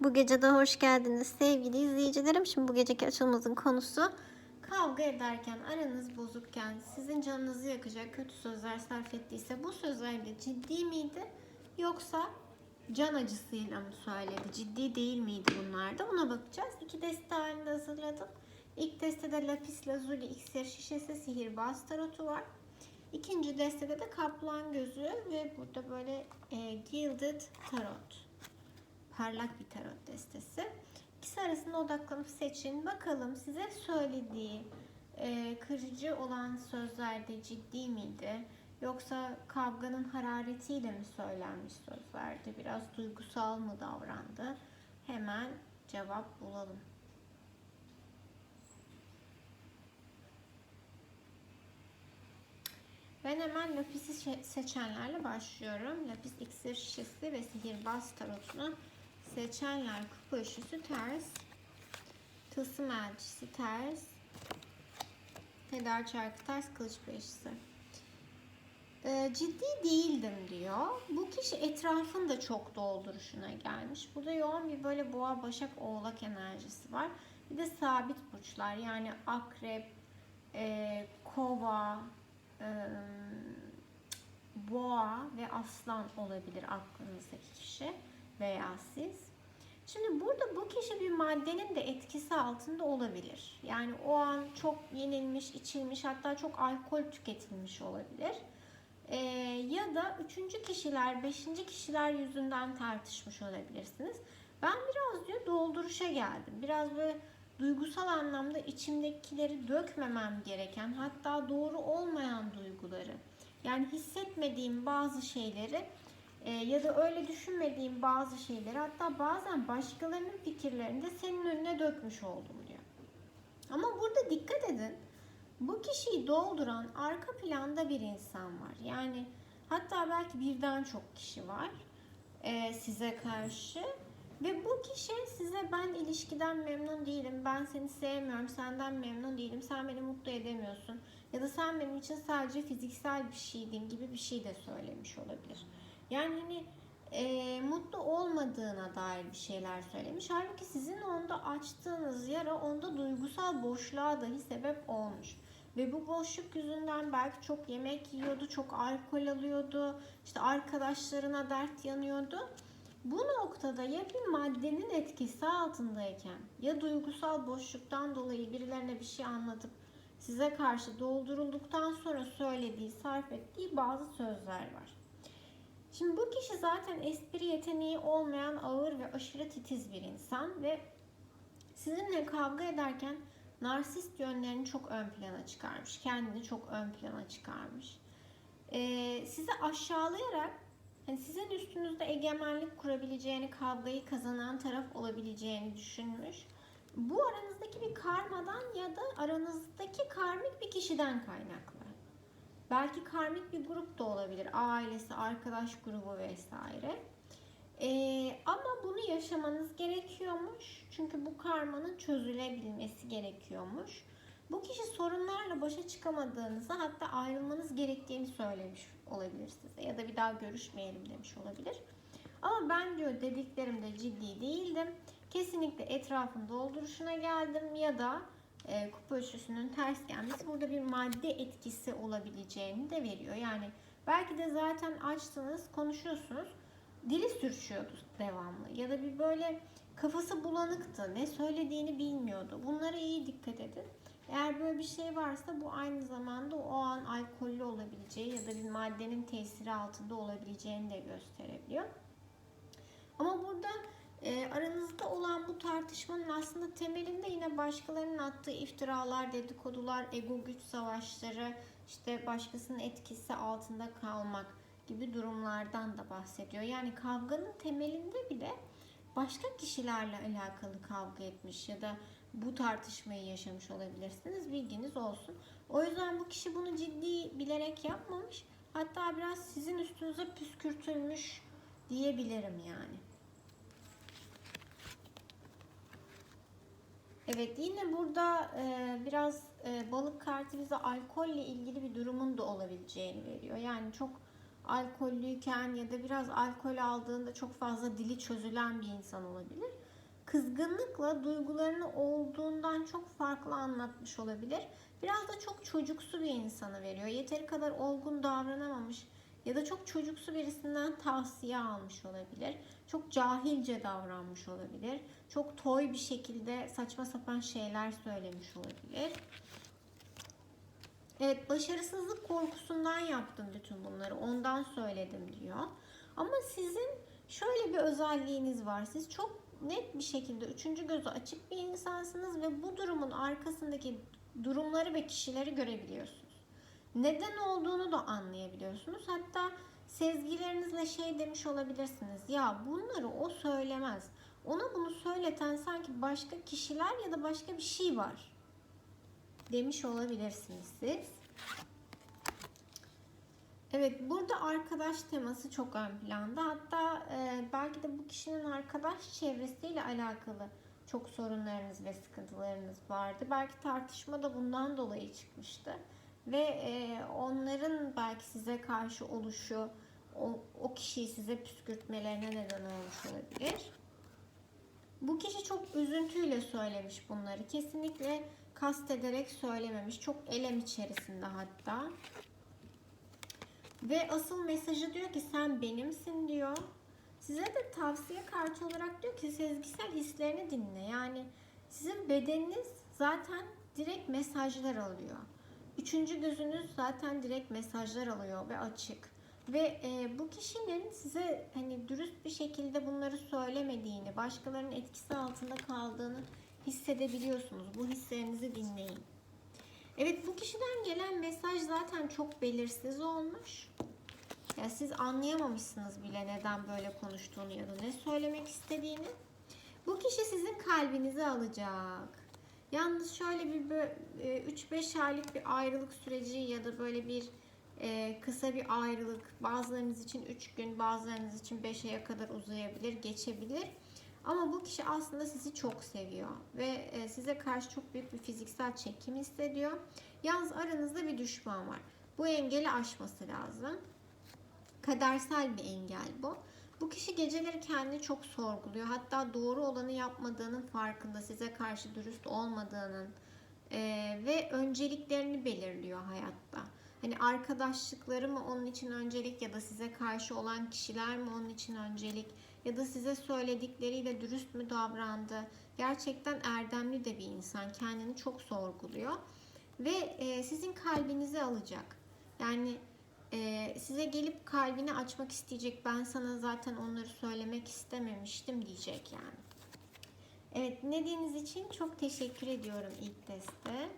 Bu gece de hoş geldiniz sevgili izleyicilerim. Şimdi bu geceki açılımımızın konusu kavga ederken, aranız bozukken, sizin canınızı yakacak kötü sözler sarf ettiyse bu sözler de ciddi miydi? Yoksa can acısıyla mı söyledi? Ciddi değil miydi bunlar da? Ona bakacağız. İki deste halinde hazırladım. İlk destede lapis lazuli iksir şişesi sihirbaz tarotu var. İkinci destede de kaplan gözü ve burada böyle e, gilded tarot parlak bir tarot destesi. İkisi arasında odaklanıp seçin. Bakalım size söylediği e, kırıcı olan sözlerde ciddi miydi? Yoksa kavganın hararetiyle mi söylenmiş sözlerdi? Biraz duygusal mı davrandı? Hemen cevap bulalım. Ben hemen Lapis'i seçenlerle başlıyorum. Lapis iksir şişesi ve sihirbaz tarotunu seçenler kupa üçlüsü ters. Tılsım elçisi ters. Peder çarkı ters kılıç beşlisi. Ee, ciddi değildim diyor. Bu kişi etrafın da çok dolduruşuna gelmiş. Burada yoğun bir böyle boğa, başak, oğlak enerjisi var. Bir de sabit burçlar yani akrep, e, kova, e, boğa ve aslan olabilir aklınızdaki kişi veya siz. Şimdi burada bu kişi bir maddenin de etkisi altında olabilir. Yani o an çok yenilmiş, içilmiş hatta çok alkol tüketilmiş olabilir. Ee, ya da üçüncü kişiler, beşinci kişiler yüzünden tartışmış olabilirsiniz. Ben biraz diyor dolduruşa geldim. Biraz böyle duygusal anlamda içimdekileri dökmemem gereken hatta doğru olmayan duyguları yani hissetmediğim bazı şeyleri e, ya da öyle düşünmediğim bazı şeyleri hatta bazen başkalarının fikirlerini de senin önüne dökmüş oldum diyor. Ama burada dikkat edin. Bu kişiyi dolduran arka planda bir insan var. Yani hatta belki birden çok kişi var e, size karşı. Ve bu kişi size ben ilişkiden memnun değilim, ben seni sevmiyorum, senden memnun değilim, sen beni mutlu edemiyorsun. Ya da sen benim için sadece fiziksel bir şeydin gibi bir şey de söylemiş olabilir. Yani hani e, mutlu olmadığına dair bir şeyler söylemiş. Halbuki sizin onda açtığınız yara onda duygusal boşluğa dahi sebep olmuş. Ve bu boşluk yüzünden belki çok yemek yiyordu, çok alkol alıyordu, işte arkadaşlarına dert yanıyordu. Bu noktada ya bir maddenin etkisi altındayken ya duygusal boşluktan dolayı birilerine bir şey anlatıp size karşı doldurulduktan sonra söylediği, sarf ettiği bazı sözler var. Şimdi bu kişi zaten espri yeteneği olmayan ağır ve aşırı titiz bir insan ve sizinle kavga ederken narsist yönlerini çok ön plana çıkarmış. Kendini çok ön plana çıkarmış. Ee, sizi aşağılayarak hani sizin üstünüzde egemenlik kurabileceğini, kavgayı kazanan taraf olabileceğini düşünmüş. Bu aranızdaki bir karmadan ya da aranızdaki karmik bir kişiden kaynaklı. Belki karmik bir grup da olabilir. Ailesi, arkadaş grubu vesaire. Ee, ama bunu yaşamanız gerekiyormuş. Çünkü bu karmanın çözülebilmesi gerekiyormuş. Bu kişi sorunlarla başa çıkamadığınızı hatta ayrılmanız gerektiğini söylemiş olabilir size. Ya da bir daha görüşmeyelim demiş olabilir. Ama ben diyor dediklerimde ciddi değildim. Kesinlikle etrafın dolduruşuna geldim ya da e, kupa üçlüsünün ters gelmesi burada bir madde etkisi olabileceğini de veriyor. Yani belki de zaten açtınız, konuşuyorsunuz. Dili sürçüyordu devamlı ya da bir böyle kafası bulanıktı. Ne söylediğini bilmiyordu. Bunlara iyi dikkat edin. Eğer böyle bir şey varsa bu aynı zamanda o an alkollü olabileceği ya da bir maddenin tesiri altında olabileceğini de gösterebiliyor. Ama burada e, aranızda olan bu tartışmanın aslında temelinde yine başkalarının attığı iftiralar, dedikodular, ego güç savaşları, işte başkasının etkisi altında kalmak gibi durumlardan da bahsediyor. Yani kavganın temelinde bile başka kişilerle alakalı kavga etmiş ya da bu tartışmayı yaşamış olabilirsiniz. Bilginiz olsun. O yüzden bu kişi bunu ciddi bilerek yapmamış. Hatta biraz sizin üstünüze püskürtülmüş diyebilirim yani. Evet yine burada e, biraz e, balık kartı bize alkolle ilgili bir durumun da olabileceğini veriyor. Yani çok alkollüyken ya da biraz alkol aldığında çok fazla dili çözülen bir insan olabilir. Kızgınlıkla duygularını olduğundan çok farklı anlatmış olabilir. Biraz da çok çocuksu bir insanı veriyor. Yeteri kadar olgun davranamamış ya da çok çocuksu birisinden tavsiye almış olabilir. Çok cahilce davranmış olabilir. Çok toy bir şekilde saçma sapan şeyler söylemiş olabilir. Evet başarısızlık korkusundan yaptım bütün bunları. Ondan söyledim diyor. Ama sizin şöyle bir özelliğiniz var. Siz çok net bir şekilde üçüncü gözü açık bir insansınız ve bu durumun arkasındaki durumları ve kişileri görebiliyorsunuz. Neden olduğunu da anlayabiliyorsunuz. Hatta sezgilerinizle şey demiş olabilirsiniz. Ya bunları o söylemez. Ona bunu söyleten sanki başka kişiler ya da başka bir şey var demiş olabilirsiniz siz. Evet burada arkadaş teması çok ön planda. Hatta e, belki de bu kişinin arkadaş çevresiyle alakalı çok sorunlarınız ve sıkıntılarınız vardı. Belki tartışma da bundan dolayı çıkmıştı. Ve e, onların belki size karşı oluşu, o, o kişiyi size püskürtmelerine neden olmuş olabilir. Bu kişi çok üzüntüyle söylemiş bunları. Kesinlikle kastederek söylememiş. Çok elem içerisinde hatta. Ve asıl mesajı diyor ki sen benimsin diyor. Size de tavsiye kartı olarak diyor ki sezgisel hislerini dinle. Yani sizin bedeniniz zaten direkt mesajlar alıyor. Üçüncü gözünüz zaten direkt mesajlar alıyor ve açık. Ve e, bu kişinin size hani dürüst bir şekilde bunları söylemediğini, başkalarının etkisi altında kaldığını hissedebiliyorsunuz. Bu hislerinizi dinleyin. Evet bu kişiden gelen mesaj zaten çok belirsiz olmuş. Ya siz anlayamamışsınız bile neden böyle konuştuğunu ya da ne söylemek istediğini. Bu kişi sizin kalbinizi alacak. Yalnız şöyle bir 3-5 aylık bir ayrılık süreci ya da böyle bir e, kısa bir ayrılık bazılarınız için 3 gün bazılarınız için 5 aya kadar uzayabilir, geçebilir. Ama bu kişi aslında sizi çok seviyor ve e, size karşı çok büyük bir fiziksel çekim hissediyor. Yalnız aranızda bir düşman var. Bu engeli aşması lazım. Kadersel bir engel bu. Bu kişi geceleri kendini çok sorguluyor. Hatta doğru olanı yapmadığının farkında, size karşı dürüst olmadığının e, ve önceliklerini belirliyor hayatta. Hani arkadaşlıkları mı onun için öncelik ya da size karşı olan kişiler mi onun için öncelik ya da size söyledikleriyle dürüst mü davrandı? Gerçekten erdemli de bir insan. Kendini çok sorguluyor ve e, sizin kalbinizi alacak. Yani e, size gelip kalbini açmak isteyecek. Ben sana zaten onları söylemek istememiştim diyecek yani. Evet dinlediğiniz için çok teşekkür ediyorum ilk teste.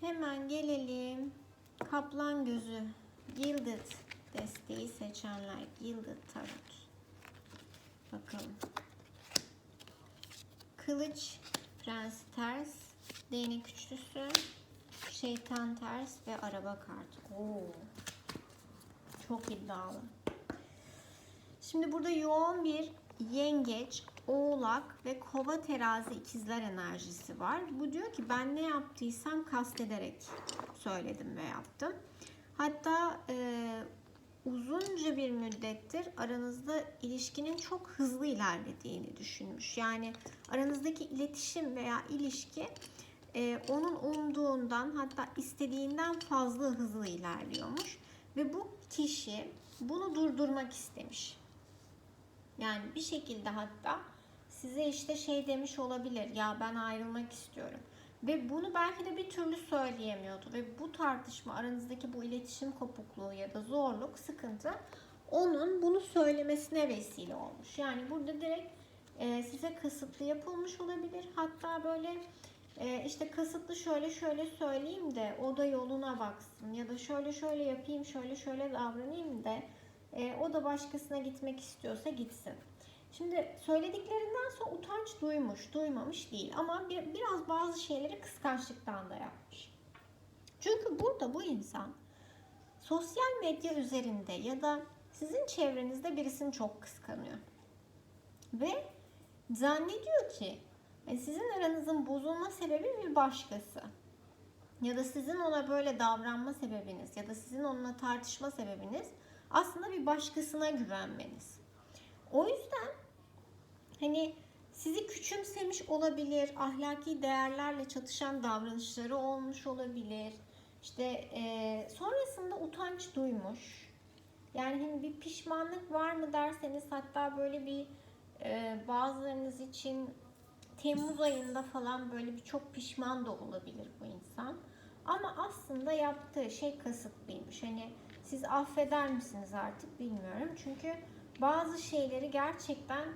Hemen gelelim. Kaplan gözü. Gilded desteği seçenler. Gilded tarot. Bakalım. Kılıç prensi ters. Değnek üçlüsü. Şeytan ters ve araba kartı. Oo. Çok iddialı. Şimdi burada yoğun bir yengeç, oğlak ve kova terazi ikizler enerjisi var. Bu diyor ki ben ne yaptıysam kastederek söyledim ve yaptım. Hatta e, uzunca bir müddettir aranızda ilişkinin çok hızlı ilerlediğini düşünmüş. Yani aranızdaki iletişim veya ilişki e, onun umduğundan hatta istediğinden fazla hızlı ilerliyormuş. Ve bu kişi bunu durdurmak istemiş. Yani bir şekilde hatta size işte şey demiş olabilir. Ya ben ayrılmak istiyorum. Ve bunu belki de bir türlü söyleyemiyordu. Ve bu tartışma aranızdaki bu iletişim kopukluğu ya da zorluk, sıkıntı onun bunu söylemesine vesile olmuş. Yani burada direkt e, size kasıtlı yapılmış olabilir. Hatta böyle e, işte kasıtlı şöyle şöyle söyleyeyim de o da yoluna baksın. Ya da şöyle şöyle yapayım, şöyle şöyle davranayım da e, o da başkasına gitmek istiyorsa gitsin. Şimdi söylediklerinden sonra utanç duymuş, duymamış değil. Ama bir, biraz bazı şeyleri kıskançlıktan da yapmış. Çünkü burada bu insan sosyal medya üzerinde ya da sizin çevrenizde birisini çok kıskanıyor. Ve zannediyor ki yani sizin aranızın bozulma sebebi bir başkası. Ya da sizin ona böyle davranma sebebiniz ya da sizin onunla tartışma sebebiniz aslında bir başkasına güvenmeniz. O yüzden hani sizi küçümsemiş olabilir, ahlaki değerlerle çatışan davranışları olmuş olabilir. İşte e, sonrasında utanç duymuş. Yani hani bir pişmanlık var mı derseniz hatta böyle bir e, bazılarınız için Temmuz ayında falan böyle bir çok pişman da olabilir bu insan. Ama aslında yaptığı şey kasıtlıymış. Hani siz affeder misiniz artık bilmiyorum. Çünkü bazı şeyleri gerçekten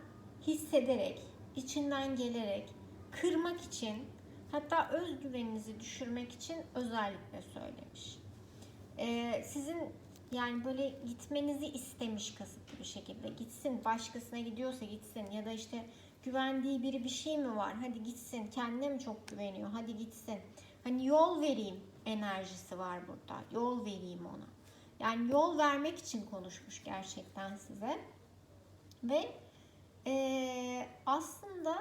hissederek, içinden gelerek, kırmak için, hatta özgüveninizi düşürmek için özellikle söylemiş. Ee, sizin yani böyle gitmenizi istemiş kasıtlı bir şekilde. Gitsin, başkasına gidiyorsa gitsin ya da işte güvendiği biri bir şey mi var? Hadi gitsin. Kendine mi çok güveniyor? Hadi gitsin. Hani yol vereyim enerjisi var burada. Yol vereyim ona. Yani yol vermek için konuşmuş gerçekten size. Ve ee, aslında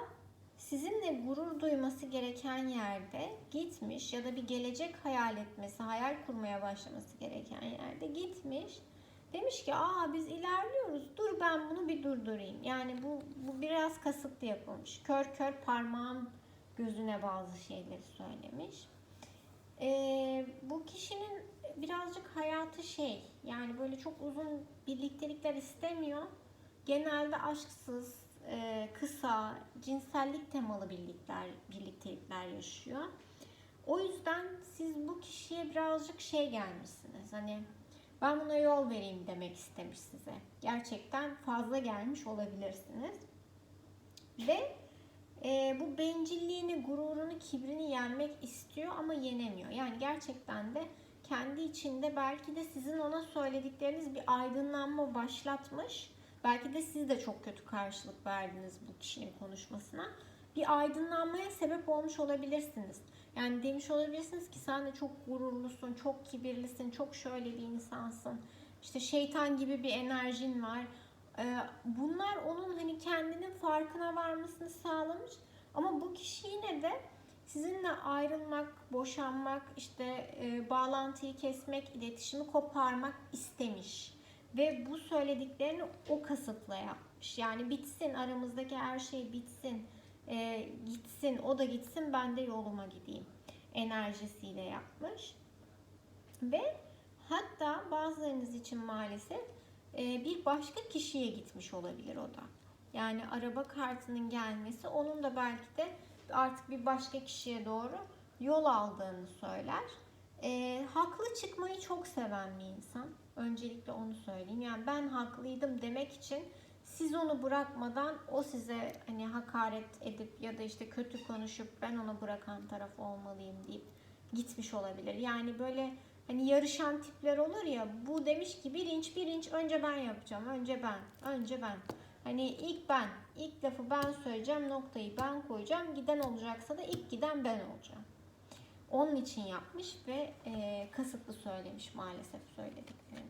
sizinle gurur duyması gereken yerde gitmiş ya da bir gelecek hayal etmesi, hayal kurmaya başlaması gereken yerde gitmiş. Demiş ki aa biz ilerliyoruz dur ben bunu bir durdurayım. Yani bu, bu biraz kasıtlı yapılmış. Kör kör parmağın gözüne bazı şeyleri söylemiş. Ee, bu kişinin birazcık hayatı şey yani böyle çok uzun birliktelikler istemiyor. Genelde aşksız, e, kısa, cinsellik temalı birlikler, birliktelikler yaşıyor. O yüzden siz bu kişiye birazcık şey gelmişsiniz. Hani ben buna yol vereyim demek istemiş size. Gerçekten fazla gelmiş olabilirsiniz. Ve e, bu bencilliğini, gururunu, kibrini yenmek istiyor ama yenemiyor. Yani gerçekten de kendi içinde belki de sizin ona söyledikleriniz bir aydınlanma başlatmış. Belki de siz de çok kötü karşılık verdiniz bu kişinin konuşmasına. Bir aydınlanmaya sebep olmuş olabilirsiniz. Yani demiş olabilirsiniz ki sen de çok gururlusun, çok kibirlisin, çok şöyle bir insansın. İşte şeytan gibi bir enerjin var. Ee, bunlar onun hani kendinin farkına varmasını sağlamış. Ama bu kişi yine de sizinle ayrılmak, boşanmak, işte e, bağlantıyı kesmek, iletişimi koparmak istemiş. Ve bu söylediklerini o kasıtla yapmış. Yani bitsin aramızdaki her şey bitsin, e, gitsin, o da gitsin, ben de yoluma gideyim enerjisiyle yapmış. Ve hatta bazılarınız için maalesef e, bir başka kişiye gitmiş olabilir o da. Yani araba kartının gelmesi onun da belki de artık bir başka kişiye doğru yol aldığını söyler. E, haklı çıkmayı çok seven bir insan. Öncelikle onu söyleyeyim. Yani ben haklıydım demek için siz onu bırakmadan o size hani hakaret edip ya da işte kötü konuşup ben onu bırakan taraf olmalıyım deyip gitmiş olabilir. Yani böyle hani yarışan tipler olur ya bu demiş ki bir inç bir inç önce ben yapacağım. Önce ben. Önce ben. Hani ilk ben. ilk lafı ben söyleyeceğim. Noktayı ben koyacağım. Giden olacaksa da ilk giden ben olacağım. Onun için yapmış ve e, kasıtlı söylemiş maalesef söylediklerini.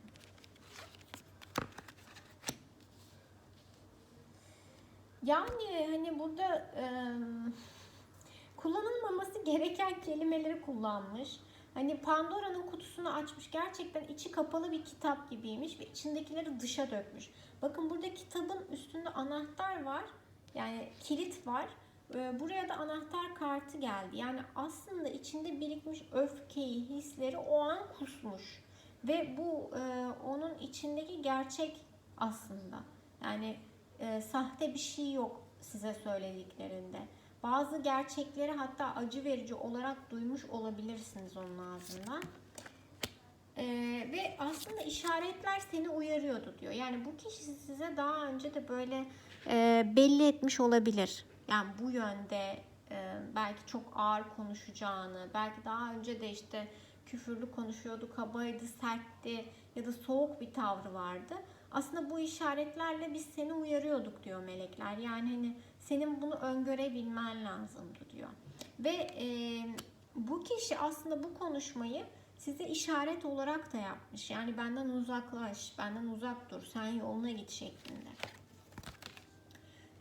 Yani hani burada e, kullanılmaması gereken kelimeleri kullanmış. Hani Pandora'nın kutusunu açmış. Gerçekten içi kapalı bir kitap gibiymiş ve içindekileri dışa dökmüş. Bakın burada kitabın üstünde anahtar var. Yani kilit var. Buraya da anahtar kartı geldi. Yani aslında içinde birikmiş öfkeyi, hisleri o an kusmuş. Ve bu e, onun içindeki gerçek aslında. Yani e, sahte bir şey yok size söylediklerinde. Bazı gerçekleri hatta acı verici olarak duymuş olabilirsiniz onun ağzından. Ee, ve aslında işaretler seni uyarıyordu diyor. Yani bu kişi size daha önce de böyle e, belli etmiş olabilir. Yani bu yönde e, belki çok ağır konuşacağını, belki daha önce de işte küfürlü konuşuyordu, kabaydı, sertti ya da soğuk bir tavrı vardı. Aslında bu işaretlerle biz seni uyarıyorduk diyor melekler. Yani hani senin bunu öngörebilmen lazımdı diyor. Ve e, bu kişi aslında bu konuşmayı size işaret olarak da yapmış. Yani benden uzaklaş, benden uzak dur, sen yoluna git şeklinde.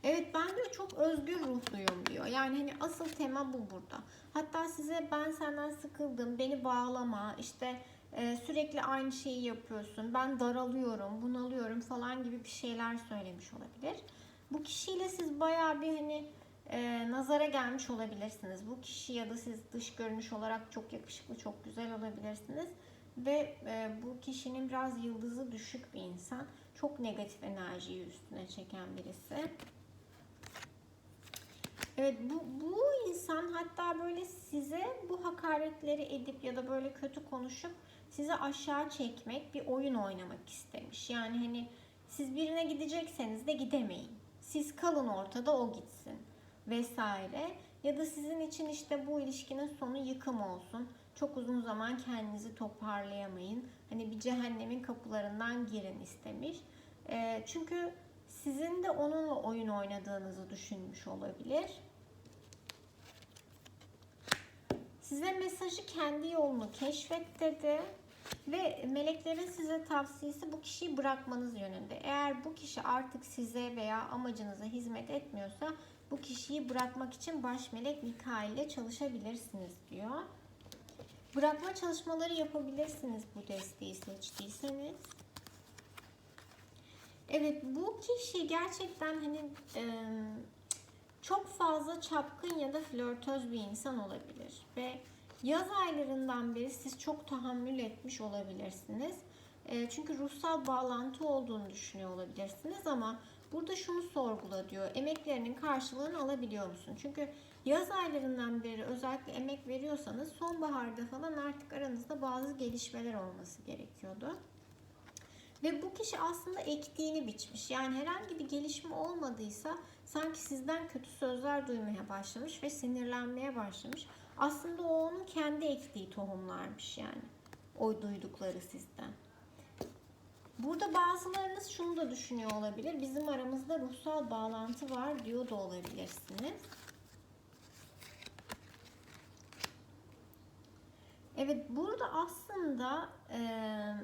Evet ben diyor çok özgür ruhluyum diyor. Yani hani asıl tema bu burada. Hatta size ben senden sıkıldım, beni bağlama, işte e, sürekli aynı şeyi yapıyorsun, ben daralıyorum, bunalıyorum falan gibi bir şeyler söylemiş olabilir. Bu kişiyle siz bayağı bir hani e, nazara gelmiş olabilirsiniz. Bu kişi ya da siz dış görünüş olarak çok yakışıklı, çok güzel olabilirsiniz. Ve e, bu kişinin biraz yıldızı düşük bir insan. Çok negatif enerjiyi üstüne çeken birisi. Evet bu, bu insan hatta böyle size bu hakaretleri edip ya da böyle kötü konuşup sizi aşağı çekmek bir oyun oynamak istemiş. Yani hani siz birine gidecekseniz de gidemeyin. Siz kalın ortada o gitsin vesaire. Ya da sizin için işte bu ilişkinin sonu yıkım olsun. Çok uzun zaman kendinizi toparlayamayın. Hani bir cehennemin kapılarından girin istemiş. E, çünkü sizin de onunla oyun oynadığınızı düşünmüş olabilir. Size mesajı kendi yolunu keşfet dedi. Ve meleklerin size tavsiyesi bu kişiyi bırakmanız yönünde. Eğer bu kişi artık size veya amacınıza hizmet etmiyorsa bu kişiyi bırakmak için baş melek Mikail ile çalışabilirsiniz diyor. Bırakma çalışmaları yapabilirsiniz bu desteği seçtiyseniz. Evet bu kişi gerçekten hani e, çok fazla çapkın ya da flörtöz bir insan olabilir ve yaz aylarından beri siz çok tahammül etmiş olabilirsiniz. E, çünkü ruhsal bağlantı olduğunu düşünüyor olabilirsiniz ama burada şunu sorgula diyor. Emeklerinin karşılığını alabiliyor musun? Çünkü yaz aylarından beri özellikle emek veriyorsanız sonbaharda falan artık aranızda bazı gelişmeler olması gerekiyordu. Ve bu kişi aslında ektiğini biçmiş. Yani herhangi bir gelişme olmadıysa sanki sizden kötü sözler duymaya başlamış ve sinirlenmeye başlamış. Aslında o onun kendi ektiği tohumlarmış yani. O duydukları sizden. Burada bazılarınız şunu da düşünüyor olabilir. Bizim aramızda ruhsal bağlantı var diyor da olabilirsiniz. Evet burada aslında eee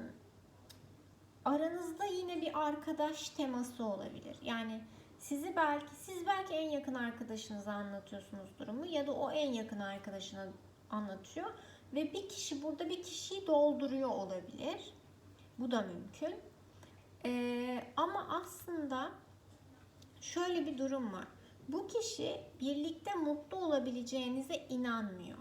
aranızda yine bir arkadaş teması olabilir. Yani sizi belki siz belki en yakın arkadaşınıza anlatıyorsunuz durumu ya da o en yakın arkadaşına anlatıyor ve bir kişi burada bir kişiyi dolduruyor olabilir. Bu da mümkün. Ee, ama aslında şöyle bir durum var. Bu kişi birlikte mutlu olabileceğinize inanmıyor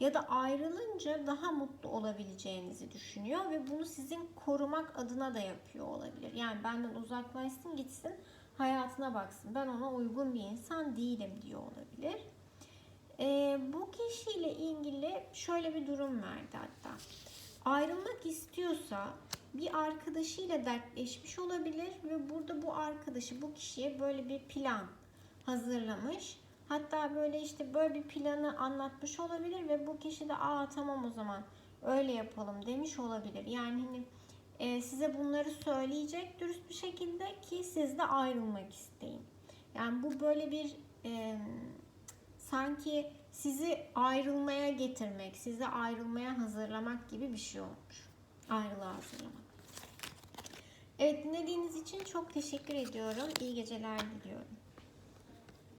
ya da ayrılınca daha mutlu olabileceğinizi düşünüyor ve bunu sizin korumak adına da yapıyor olabilir. Yani benden uzaklaşsın gitsin hayatına baksın. Ben ona uygun bir insan değilim diyor olabilir. Ee, bu kişiyle ilgili şöyle bir durum verdi hatta. Ayrılmak istiyorsa bir arkadaşıyla dertleşmiş olabilir ve burada bu arkadaşı bu kişiye böyle bir plan hazırlamış Hatta böyle işte böyle bir planı anlatmış olabilir ve bu kişi de aa tamam o zaman öyle yapalım demiş olabilir. Yani hani e, size bunları söyleyecek dürüst bir şekilde ki siz de ayrılmak isteyin. Yani bu böyle bir e, sanki sizi ayrılmaya getirmek, sizi ayrılmaya hazırlamak gibi bir şey olmuş. Ayrılığa hazırlamak. Evet dinlediğiniz için çok teşekkür ediyorum. İyi geceler diliyorum.